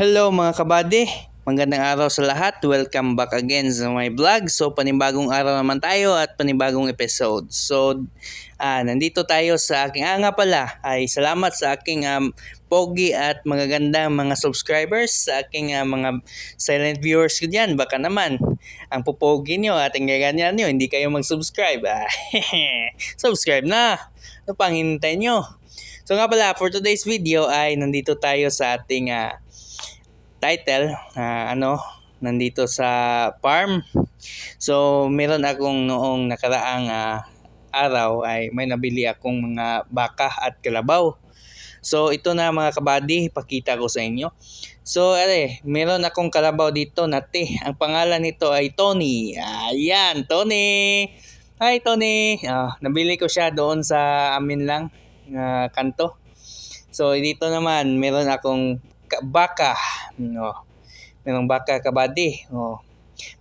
Hello mga kabady! Magandang araw sa lahat. Welcome back again sa my vlog. So panibagong araw naman tayo at panibagong episode. So ah, nandito tayo sa aking, ah nga pala, ay salamat sa aking um, pogi at magaganda mga subscribers, sa aking ah, mga silent viewers ko dyan. Baka naman, ang pupogi nyo at ang gaganyan nyo, hindi kayo mag-subscribe. Ah, subscribe na! Ano pang hintay nyo? So nga pala, for today's video ay nandito tayo sa ating ah, title, ah, ano, nandito sa farm. So, meron akong noong nakaraang ah, araw ay may nabili akong mga baka at kalabaw. So, ito na mga kabady, pakita ko sa inyo. So, ere, meron akong kalabaw dito na te. Ang pangalan nito ay Tony. Ayan, Tony! Hi, Tony! Ah, nabili ko siya doon sa amin lang, na kanto. So, dito naman, meron akong baka. No. Merong baka kabady. Oh.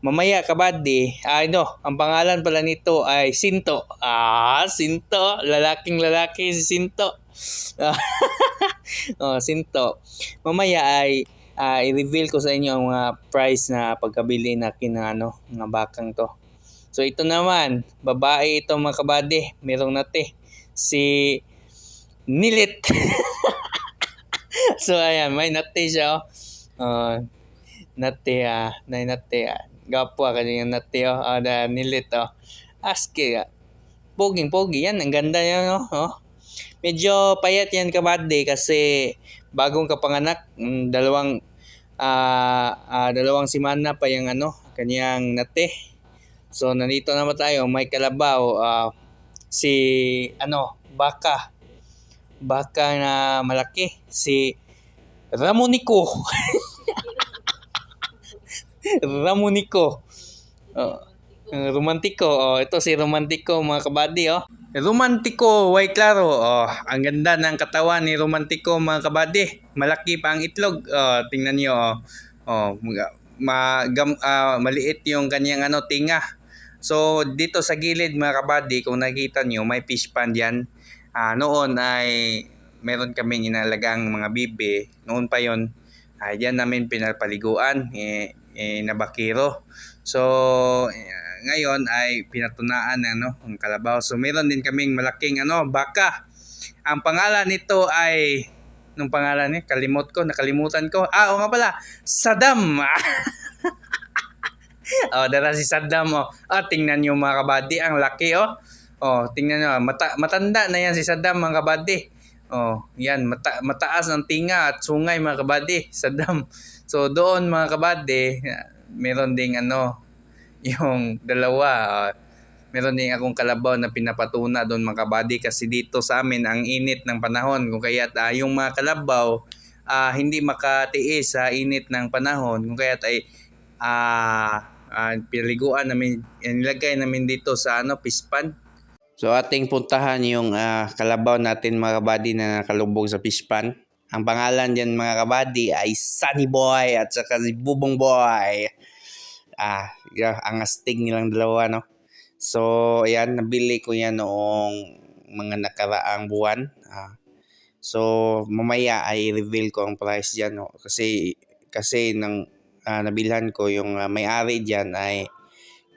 Mamaya kabady, ay no, ang pangalan pala nito ay Sinto. Ah, Sinto. Lalaking lalaki si Sinto. oh, Sinto. Mamaya ay ah, i-reveal ko sa inyo ang mga price na pagkabili natin ng ano, mga bakang to. So ito naman, babae ito mga kabady. Merong nate. Si Nilit. so ayan, may nate siya. Oh. Uh, nate ah, na nate ah. Gapwa ka yung nate oh. Ah, da, nilit oh. Aski ah. Poging pogi yan, ang ganda yan oh. oh. Medyo payat yan kabady kasi bagong kapanganak, mm, dalawang ah ah, dalawang simana pa yung ano, kanyang nate. So nandito naman tayo, may kalabaw ah, si ano, baka. Baka na malaki si Ramonico. Ramonico. Oh, romantiko. Oh, ito si Romantiko mga kabady oh. Romantiko, way klaro. Oh, ang ganda ng katawan ni Romantiko mga kabady. Malaki pa ang itlog. Oh, tingnan niyo oh. Oh, ma, gam, ah, maliit yung kanyang ano tinga. So dito sa gilid mga kabady, kung nakita niyo may fish pond yan. Ah, noon ay meron kaming inalagang mga bibe. Noon pa yon ay diyan namin pinapaliguan eh, eh nabakiro. So eh, ngayon ay pinatunaan ano ang kalabaw. So meron din kaming malaking ano baka. Ang pangalan nito ay nung pangalan ni kalimot ko, nakalimutan ko. Ah, o nga pala, Saddam. oh, dara si Saddam oh. Ah, tingnan niyo mga kabady, ang laki oh. Oh, tingnan niyo, mata matanda na yan si Saddam mga kabady. Oh, yan mata mataas ang tinga at sungay mga kabady, Saddam. So doon mga kabady, meron ding ano, yung dalawa. ah, meron din akong kalabaw na pinapatuna doon mga kabady kasi dito sa amin ang init ng panahon. Kung kaya ah, yung mga kalabaw ah, hindi makatiis sa init ng panahon. Kung kaya ay ah ah, pinaliguan namin, nilagay namin dito sa ano, pispan. So ating puntahan yung ah, kalabaw natin mga kabady na nakalubog sa pispan. Ang pangalan diyan mga kabady ay Sunny Boy at saka si Bubong Boy. Ah, yeah, ang astig nilang dalawa no. So, ayan, nabili ko yan noong mga nakaraang buwan. Ah, so, mamaya ay reveal ko ang price dyan. No? Kasi, kasi nang ah, nabilhan ko yung ah, may-ari dyan ay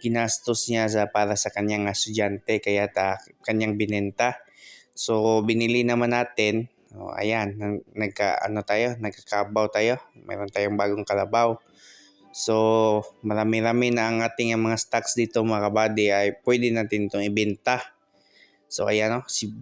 ginastos niya sa, para sa kanyang estudyante kaya ta, kanyang binenta. So, binili naman natin. Oh, ayan, nag, nagka, ano tayo, nagkakabaw tayo. Meron tayong bagong kalabaw. So, marami-rami na ang ating mga stocks dito mga kabady ay pwede natin itong ibenta. So, ayan o, si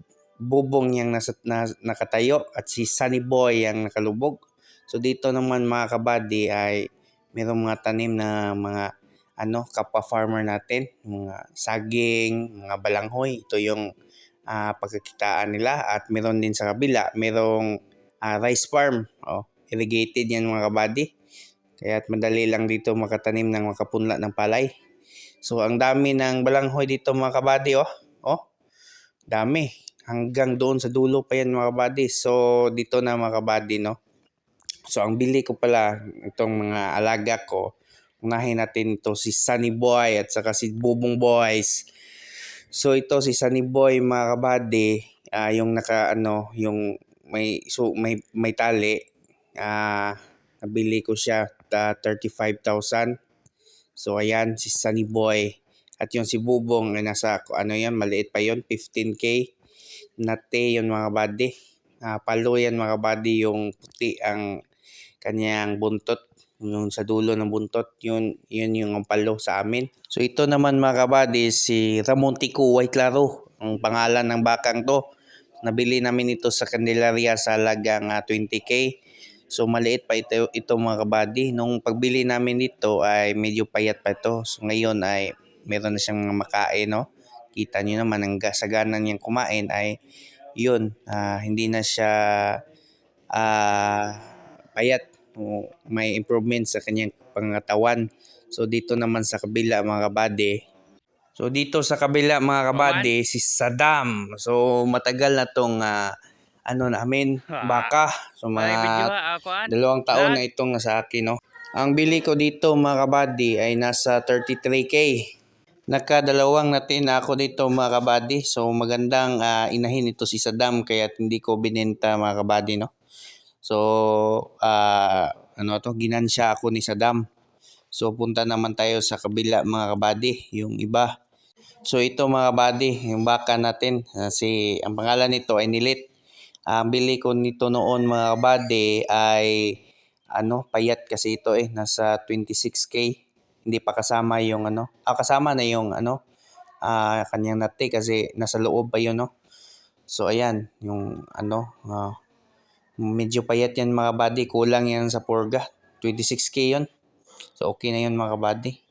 Bubong yung nasa, na, nakatayo at si Sunny Boy yung nakalubog. So, dito naman mga kabady ay mayroong mga tanim na mga ano, kapwa farmer natin, mga saging, mga balanghoy. Ito yung ah, pagkakitaan nila at meron din sa kabila, merong ah, rice farm. Oh, irrigated yan mga kabady. Kaya madali lang dito makatanim ng makapunla ng palay. So ang dami ng balanghoy dito mga kabady oh. Oh. Dami. Hanggang doon sa dulo pa yan mga kabady. So dito na mga kabady no. So ang bili ko pala itong mga alaga ko. Unahin natin ito si Sunny Boy at saka si Bubong Boys. So ito si Sunny Boy mga kabady, ah, yung naka ano, yung may so may may tali ah Nabili ko siya uh, 35,000. So ayan, si Sunny Boy. At yung si Bubong ay nasa, ano yan, maliit pa yon 15k. Nate yun mga buddy. Uh, palo yan mga buddy, yung puti ang kanyang buntot. Yung sa dulo ng buntot, yun, yun yung ang palo sa amin. So ito naman mga kabady, si Ramon Tico White Claro. Ang pangalan ng bakang to. Nabili namin ito sa Candelaria sa halagang uh, 20k. So maliit pa ito, ito mga kabady. Nung pagbili namin dito ay medyo payat pa ito. So ngayon ay meron na siyang mga makain, no? Kita niyo naman ang gasaganan niyang kumain ay yun, ah, hindi na siya ah, payat. O, may improvement sa kanyang pangatawan. So dito naman sa kabila mga kabady, So dito sa kabila mga kabady, si Saddam. So matagal na tong ah, ano namin, baka. So mga an. Dalawang taon na itong nasa akin, no? Ang bili ko dito, mga kabady, ay nasa 33k. Nakadalawang natin ako dito, mga kabady. So, magandang ah, inahin ito si Saddam, kaya hindi ko binenta, mga kabady, no? So, ah, ano to, ginansya ako ni Saddam. So, punta naman tayo sa kabila, mga kabady, yung iba. So, ito, mga kabady, yung baka natin, ah, si, ang pangalan nito ay Nilit. Ang bili ko nito noon mga kabady ay ano, payat kasi ito eh, nasa 26k. Hindi pa kasama yung ano, ah, kasama na yung ano, ah, kanyang nati kasi nasa loob pa yun, no? So, ayan, yung ano, ah, medyo payat yan mga kabady, kulang yan sa purga. 26k yun. So, okay na yun mga kabady.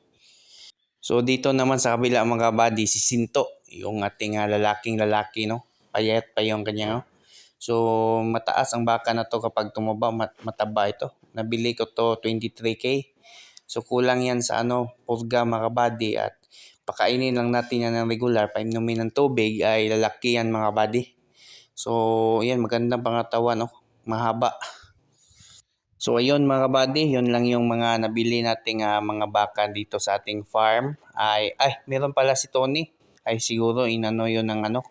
So, dito naman sa kabila mga kabady, si Sinto, yung ating ah, lalaking lalaki, no? Payat pa yung kanya, no? So, mataas ang baka na to kapag tumaba, mat- mataba ito. Nabili ko to 23k. So, kulang yan sa ano, purga mga kabady at pakainin lang natin yan ng regular, painumin ng tubig ay lalaki yan mga kabady. So, yan, magandang pangatawan, no? Mahaba. So, ayun mga kabady, yun lang yung mga nabili nating ah, mga baka dito sa ating farm. Ay, ay, meron pala si Tony. Ay, siguro inano yun ng ano,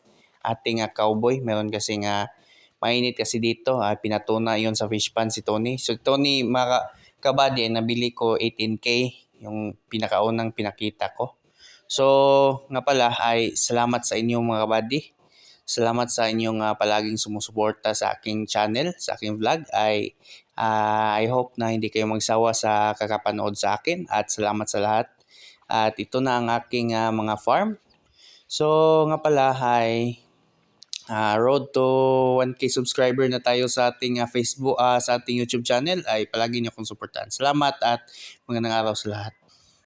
ating ah, cowboy. Meron kasi nga mainit kasi dito. ah, pinatuna yon sa fish pan si Tony. So Tony, mga kabady, nabili ko 18k. Yung pinakaunang pinakita ko. So, nga pala ay salamat sa inyo mga kabady. Salamat sa inyong ah, palaging sumusuporta sa aking channel, sa aking vlog. Ay, ah, I hope na hindi kayo magsawa sa kakapanood sa akin. At salamat sa lahat. At ito na ang aking ah, mga farm. So, nga pala ay Ah, road to 1k subscriber na tayo sa ating ah, Facebook, ah, sa ating YouTube channel ay palagi niyo akong suportahan. Salamat at magandang araw sa lahat.